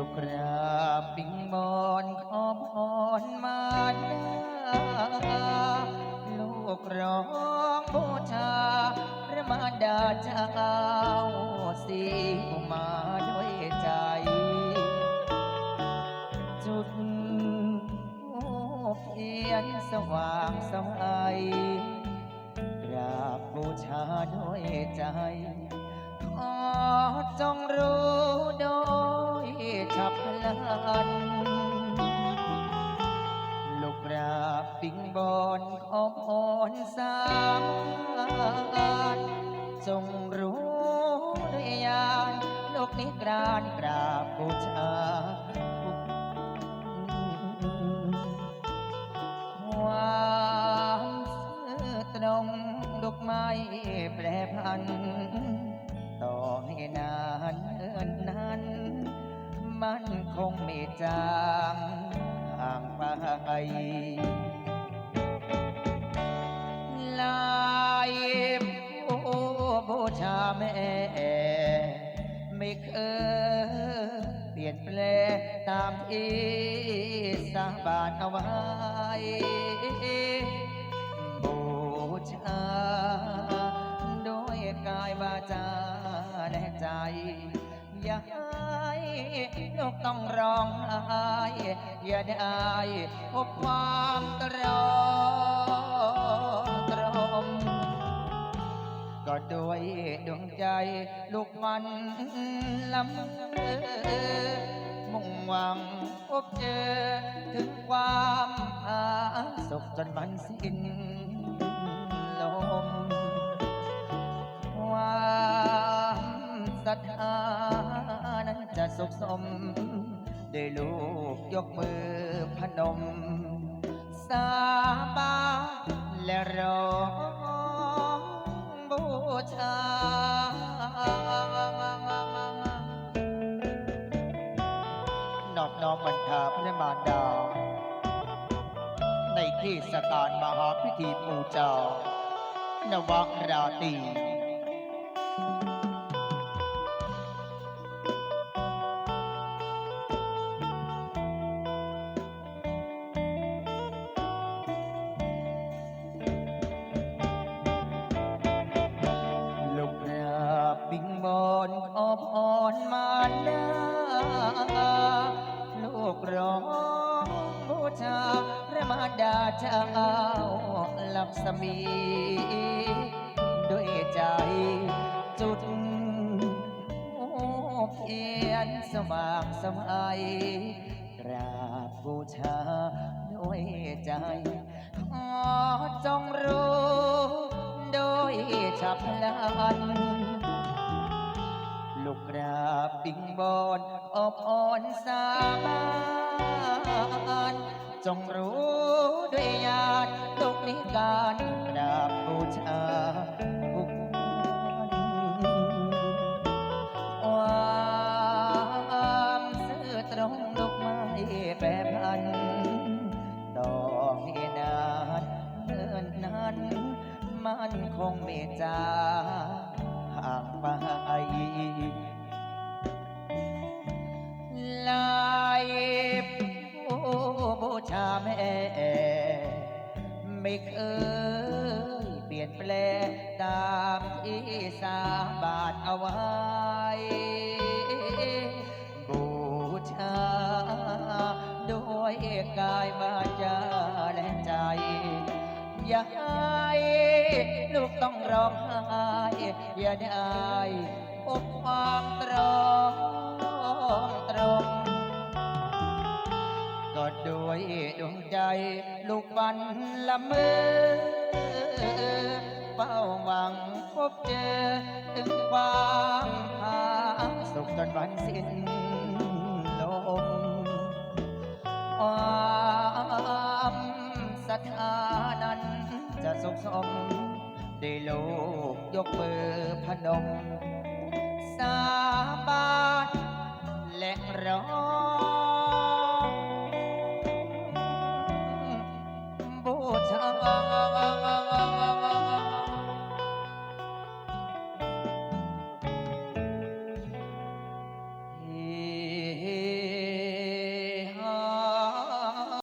ลูกกราบปิงบอนขอพรมาดาลูกร้องบูชาพระมารดาเจ้าสีมาด้วยใจ จุดธูปเทียนสว่างสวัยกราบบูชาด้วยใจขอจงรู้ อพรสามานจงรู้ด้วยญาณลูกนิกรานกราบบูชาทุกความซื่อตรงลูกไม่แปรพัน ต่อให้นานเอินนั้น มันคงไม่จางห่างไป แม่ ไม่เคยเปลี่ยนแปลงตามที่สาบานเอาไว้บูชาโดยกายวาจาและใจอย่าให้ลูกต้องร้องไห้อย่าได้พบความต ก็ด้วยดวงใจลูกมันลำเออมุ่งหวังพบเจอ ถึงความผาสุขจนวันสิ้นลมความศรัทธานั้นจะสุขสมได้ลูกยกมือพนม สาบานและร้อง ชา นอบน้อมบรรดาพระมารดา ในเทศกาลมหาพิธีปูจานวราตรี บิงบอนขอพรมารดาลูกร้องบูชาพระมาดาเจ้าลักษมี ด้วยใจจุดเทียนสว่างสมัยกราบบูชาด้วยใจขอจงรู้โดยฉับพลัน ลูกกราบปิงบอนขอพรสาบานจงรู้ด้วยญาติลูกนิการกราบบูชาทุกวันความซื่อตรงลูกไม่แปรพันต่อให้นานเนิ่นนานมันคงไม่จาางไปลายบูชาแม่ ไม่เคยเปลี่ยนแปลงตามที่สาบานเอาไว้ อย่าให้ลูกต้องร้องไห้อย่าได้พบความตรอมตรมก็ด้วยดวงใจ ลูกวันละเมอเฝ้าหวังพบเจอ ถึงความผาสุขจนวันสิ้นลมความ ศรัทธานั้นจะสุขสมได้ลูกยกมือพนม สาบานและร้อง